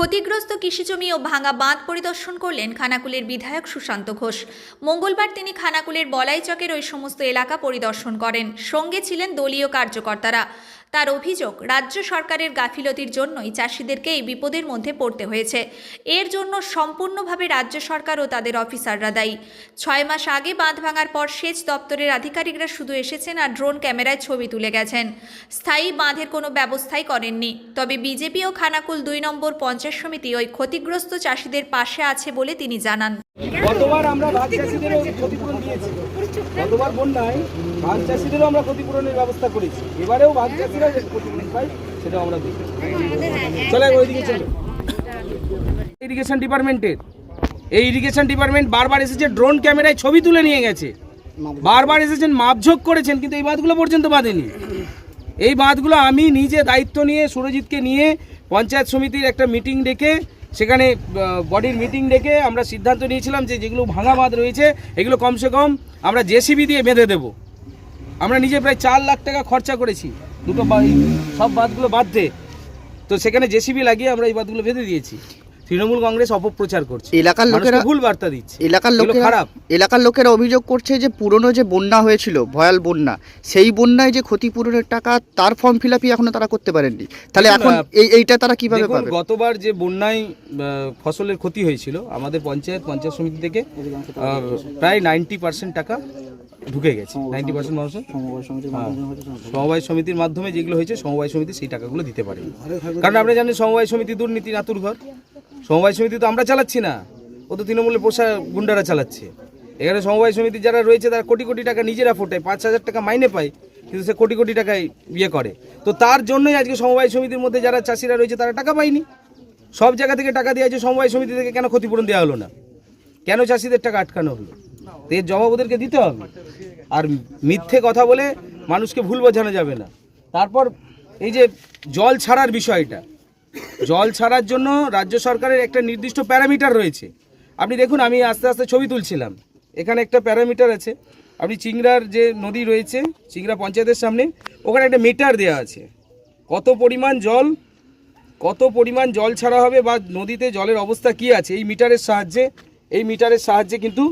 ক্ষতিগ্রস্ত কৃষিজমি ও ভাঙা বাঁধ পরিদর্শন করলেন খানাকুলের বিধায়ক সুশান্ত ঘোষ। মঙ্গলবার তিনি খানাকুলের বলাইচকের ওই সমস্ত এলাকা পরিদর্শন করেন। সঙ্গে ছিলেন দলীয় কার্যকর্তারা। তার অভিযোগ, রাজ্য সরকারের গাফিলতির জন্যই চাষিদেরকে এই বিপদের মধ্যে পড়তে হয়েছে। এর জন্য সম্পূর্ণভাবে রাজ্য সরকার ও তাদের অফিসাররা দায়ী। ছয় মাস আগে বাঁধ ভাঙার পর সেচ দপ্তরের আধিকারিকরা শুধু এসেছেন আর ড্রোন ক্যামেরায় ছবি তুলে গেছেন। স্থায়ী বাঁধের কোনো ব্যবস্থাই করেননি। তবে বিজেপি ও খানাকুল দুই নম্বর পঞ্চায়েত সমিতি ওই ক্ষতিগ্রস্ত চাষিদের পাশে আছে বলে তিনি জানান। গতবার আমরা ভাগ চাষিদেরও ক্ষতিপূরণ দিয়েছি। গতবার বন্যায় ভাগ চাষিদেরও আমরা ক্ষতিপূরণের ব্যবস্থা করেছি। এবারেও ভাগ চাষিরা ইরিগেশন ডিপার্টমেন্টের এই ইরিগেশন ডিপার্টমেন্ট বারবার এসেছে ড্রোন ক্যামেরায় ছবি তুলে নিয়ে গেছে। বারবার এসেছেন, মাপঝোক করেছেন, কিন্তু এই বাঁধগুলো পর্যন্ত বাঁধেনি। এই বাঁধগুলো আমি নিজে দায়িত্ব নিয়ে, সুরজিৎকে নিয়ে পঞ্চায়েত সমিতির একটা মিটিং ডেকে, সেখানে বডির মিটিং ডেকে আমরা সিদ্ধান্ত নিয়েছিলাম যে যেগুলো ভাঙা বাঁধ রয়েছে, এগুলো কমসে কম আমরা জেসিবি দিয়ে বেঁধে দেব। আমরা নিজে প্রায় চার লাখ টাকা খরচা করেছি। দুটো সব বাঁধগুলো বাঁধতে তো সেখানে জেসিবি লাগিয়ে আমরা এই বাঁধগুলো বেঁধে দিয়েছি। তৃণমূল কংগ্রেস অপপ্রচার করছে। এলাকার লোকেরা ভুল বার্তা দিচ্ছে। এলাকার লোকেরা খারাপ। এলাকার লোকেরা অভিযোগ করছে যে পুরনো যে বন্যা হয়েছিল ভয়াল বন্যা সেই বন্যায় যে ক্ষতিপূরণের টাকা তার ফর্ম ফিল আপই এখনও তারা করতে পারেননি। তাহলে এখন এই এইটা তারা কীভাবে পাবে? গতবার যে বন্যায় আহ, ফসলের ক্ষতি হয়েছিল আমাদের পঞ্চায়েত পঞ্চায়েত সমিতি থেকে প্রায় নাইনটি পার্সেন্ট টাকা ঢুকে গেছে। নাইনটি পার্সেন্ট মানুষের। হ্যাঁ, সমবায় সমিতির মাধ্যমে যেগুলো হয়েছে সমবায় সমিতি সেই টাকাগুলো দিতে পারে কারণ আপনি জানেন সমবায় সমিতি দুর্নীতি নাতুর ঘর সমবায় সমিতি তো আমরা চালাচ্ছি না। ও তো তৃণমূলের পোষা গুন্ডারা চালাচ্ছে। এখানে সমবায় সমিতি যারা রয়েছে, তারা কোটি কোটি টাকা নিজেরা ফোটায়, পাঁচ হাজার টাকা মাইনে পায়, কিন্তু সে কোটি কোটি টাকায় ইয়ে করে। তো তার জন্যই আজকে সমবায় সমিতির মধ্যে যারা চাষিরা রয়েছে, তারা টাকা পায়নি। সব জায়গা থেকে টাকা দেওয়া হয়েছে সমবায় সমিতি থেকে কেন ক্ষতিপূরণ দেওয়া হলো না? কেন চাষিদের টাকা আটকানো হলো? তো এর জবাব ওদেরকে দিতে হবে। আর মিথ্যে কথা বলে মানুষকে ভুল বোঝানো যাবে না। তারপর এই যে জল ছাড়ার বিষয়টা জল ছাড়ার জন্য রাজ্য সরকারের একটা নির্দিষ্ট প্যারামিটার রয়েছে। আপনি দেখুন, আমি আস্তে আস্তে ছবি তুলছিলাম। এখানে একটা প্যারামিটার আছে। আপনি চিংড়ার যে নদী রয়েছে, চিংড়া পঞ্চায়েতের সামনে, ওখানে একটা মিটার দেওয়া আছে। কত পরিমাণ জল, কত পরিমাণ জল ছাড়া হবে বা নদীতে জলের অবস্থা কি আছে, এই মিটারের সাহায্যে, এই মিটারের সাহায্যে কিন্তু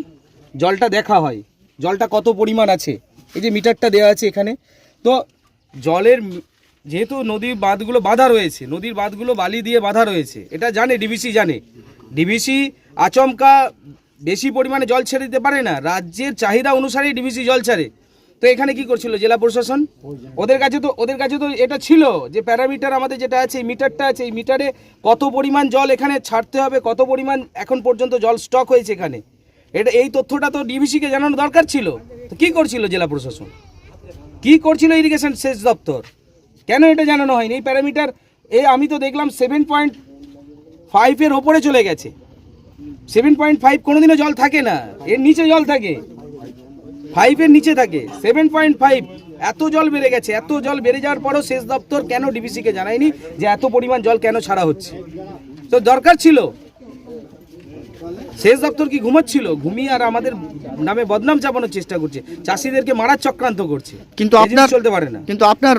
জলটা দেখা হয়। জলটা কত পরিমাণ আছে, এই যে মিটারটা দেওয়া আছে এখানে। তো জলের যেহেতু নদীর বাঁধগুলো বাঁধা রয়েছে, নদীর বাঁধগুলো বালি দিয়ে বাঁধা রয়েছে, এটা জানে ডিবিসি জানে। ডিবিসি আচমকা বেশি পরিমাণে জল ছেড়ে দিতে পারে না, রাজ্যের চাহিদা অনুসারেই ডিবিসি জল ছাড়ে। তো এখানে কি করছিল জেলা প্রশাসন? ওদের কাছে তো, ওদের কাছে তো এটা ছিল যে প্যারামিটার আমাদের যেটা আছে, এই মিটারটা আছে, এই মিটারে কত পরিমাণ জল এখানে ছাড়তে হবে, কত পরিমাণ এখন পর্যন্ত জল স্টক হয়েছে এখানে। এটা, এই তথ্যটা তো ডিবিসিকে জানানো দরকার ছিল। তো কী করছিল জেলা প্রশাসন? কি করছিল ইরিগেশন সেচ দপ্তর? কেন এটা জানানো হয়নি? এই প্যারামিটার এ আমি তো দেখলাম সেভেন পয়েন্ট ফাইভের ওপরে চলে গেছে। সেভেন পয়েন্ট ফাইভ কোনোদিনও জল থাকে না। এর নিচে জল থাকে। ফাইভের নিচে থাকে। সেভেন পয়েন্ট ফাইভ এত জল বেড়ে গেছে। এত জল বেড়ে যাওয়ার পরও সেচ দপ্তর কেন ডিবিসিকে জানায়নি যে এত পরিমাণ জল কেন ছাড়া হচ্ছে? তো দরকার ছিল। সেচ দপ্তর কি ঘুমাচ্ছিল? ঘুমিয়ে আর আমাদের নামে বদনাম চাপানোর চেষ্টা করছে। চাষিদেরকে মারার চক্রান্ত করছে। কিন্তু আপনার চলতে পারে না। কিন্তু আপনার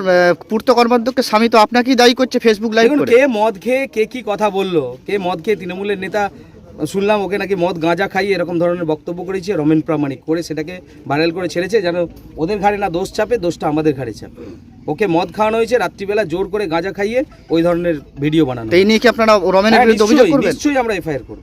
পূর্ত কর্মাধ্যক্ষের স্বামী তো আপনাকেই দায়ী করছে ফেসবুক লাইভ করে। কে মদ খেয়ে কে কি কথা বলল? কে মদ খেয়ে তৃণমূলের নেতা শুনলাম ওকে নাকি মদ গাঁজা খাইয়ে এরকম ধরনের বক্তব্য করেছে রমেন প্রামাণিক করে সেটাকে ভাইরাল করে ছেড়েছে যেন ওদের ঘাড়ে না দোষ চাপে দোষটা আমাদের ঘাড়ে চাপে। ওকে মদ খাওয়ানো হয়েছে রাত্রিবেলা জোর করে গাঁজা খাইয়ে ওই ধরনের ভিডিও বানানো এই নিয়ে কি আপনারা রমেনের হ্যাঁ, বিরুদ্ধে অভিযোগ করবেন? নিশ্চয়ই আমরা এফআইআর করব।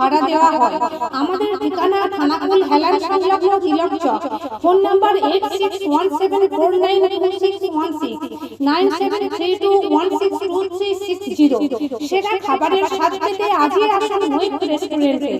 ভাড়া দেওয়া হয়। আমাদের ঠিকানা থানাকুল হেলান সংলগ্ন Tilak Chak. Phone number eight six one seven four nine six one seven three two one খাবারের আসুন রেস্টুরেন্টে।